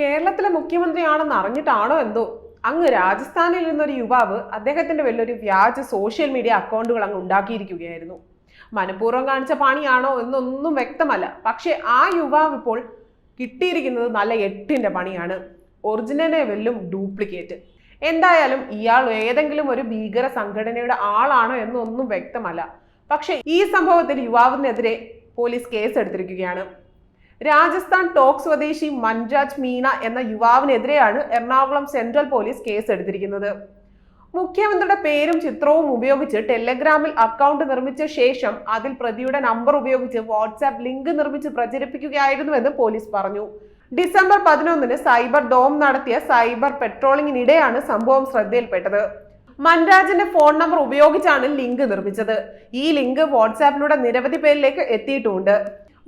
കേരളത്തിലെ മുഖ്യമന്ത്രിയാണെന്ന് അറിഞ്ഞിട്ടാണോ എന്തോ? അങ്ങ് രാജസ്ഥാനിൽ നിന്നൊരു യുവാവ് അദ്ദേഹത്തിന്റെ വലിയൊരു വ്യാജ സോഷ്യൽ മീഡിയ അക്കൗണ്ടുകൾ അങ്ങ് ഉണ്ടാക്കിയിരിക്കുകയായിരുന്നു. മനഃപൂർവം കാണിച്ച പണിയാണോ എന്നൊന്നും വ്യക്തമല്ല. പക്ഷേ ആ യുവാവ് ഇപ്പോൾ കിട്ടിയിരിക്കുന്നത് നല്ല എട്ടിന്റെ പണിയാണ്. ഒറിജിനലിനെ വെല്ലും ഡ്യൂപ്ലിക്കേറ്റ് എന്തായാലും ഇയാൾ ഏതെങ്കിലും ഒരു ഭീകര സംഘടനയുടെ ആളാണോ എന്നൊന്നും വ്യക്തമല്ല. പക്ഷേ ഈ സംഭവത്തിൽ യുവാവിനെതിരെ പോലീസ് കേസ് എടുത്തിരിക്കുകയാണ് രാജസ്ഥാൻ ടോക്ക് സ്വദേശി മൻരാജ് മീണ എന്ന യുവാവിനെതിരെയാണ് എറണാകുളം സെൻട്രൽ പോലീസ് കേസ് എടുത്തിരിക്കുന്നത്. മുഖ്യമന്ത്രിയുടെ പേരും ചിത്രവും ഉപയോഗിച്ച് ടെലഗ്രാമിൽ അക്കൗണ്ട് നിർമ്മിച്ച ശേഷം അതിൽ പ്രതിയുടെ നമ്പർ ഉപയോഗിച്ച് വാട്സാപ്പ് ലിങ്ക് നിർമ്മിച്ച് പ്രചരിപ്പിക്കുകയായിരുന്നുവെന്ന് പോലീസ് പറഞ്ഞു. ഡിസംബർ പതിനൊന്നിന് സൈബർ ഡോം നടത്തിയ സൈബർ പെട്രോളിങ്ങിനിടെയാണ് സംഭവം ശ്രദ്ധയിൽപ്പെട്ടത്. മൻരാജിന്റെ ഫോൺ നമ്പർ ഉപയോഗിച്ചാണ് ലിങ്ക് നിർമ്മിച്ചത്. ഈ ലിങ്ക് വാട്സാപ്പിലൂടെ നിരവധി പേരിലേക്ക് എത്തിയിട്ടുമുണ്ട്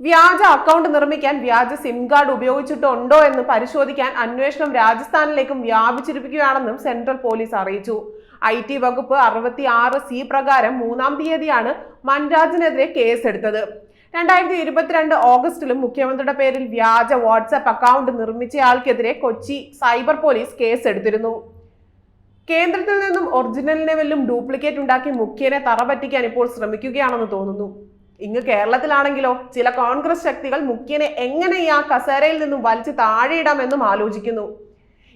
വ്യാജ അക്കൗണ്ട് നിർമ്മിക്കാൻ വ്യാജ സിം കാർഡ് ഉപയോഗിച്ചിട്ടുണ്ടോ എന്ന് പരിശോധിക്കാൻ അന്വേഷണം രാജസ്ഥാനിലേക്കും വ്യാപിച്ചിരിക്കുകയാണെന്നും സെൻട്രൽ പോലീസ് അറിയിച്ചു. ഐ ടി വകുപ്പ് അറുപത്തി ആറ് സി പ്രകാരം മൂന്നാം തീയതിയാണ് മൻരാജിനെതിരെ കേസെടുത്തത്. രണ്ടായിരത്തി ഇരുപത്തിരണ്ട് ഓഗസ്റ്റിലും മുഖ്യമന്ത്രിയുടെ പേരിൽ വ്യാജ വാട്സാപ്പ് അക്കൗണ്ട് നിർമ്മിച്ചയാൾക്കെതിരെ കൊച്ചി സൈബർ പോലീസ് കേസെടുത്തിരുന്നു. കേന്ദ്രത്തിൽ നിന്നും ഒറിജിനലിനെ വല്ലും ഡ്യൂപ്ലിക്കേറ്റ് ഉണ്ടാക്കി മുഖ്യനെ തറ പറ്റിക്കാൻ ഇപ്പോൾ ശ്രമിക്കുകയാണെന്ന് തോന്നുന്നു. ഇങ്ങ് കേരളത്തിലാണെങ്കിലോ ചില കോൺഗ്രസ് ശക്തികൾ മുഖ്യനെ എങ്ങനെ ഈ ആ കസേരയിൽ നിന്നും വലിച്ചു താഴെയിടാമെന്നും ആലോചിക്കുന്നു.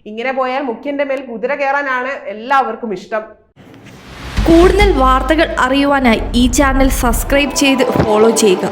ഇങ്ങനെ പോയാൽ മുഖ്യന്റെ മേൽ കുതിര കയറാനാണ് എല്ലാവർക്കും ഇഷ്ടം. കൂടുതൽ വാർത്തകൾ അറിയുവാനായി ഈ ചാനൽ സബ്സ്ക്രൈബ് ചെയ്ത് ഫോളോ ചെയ്യുക.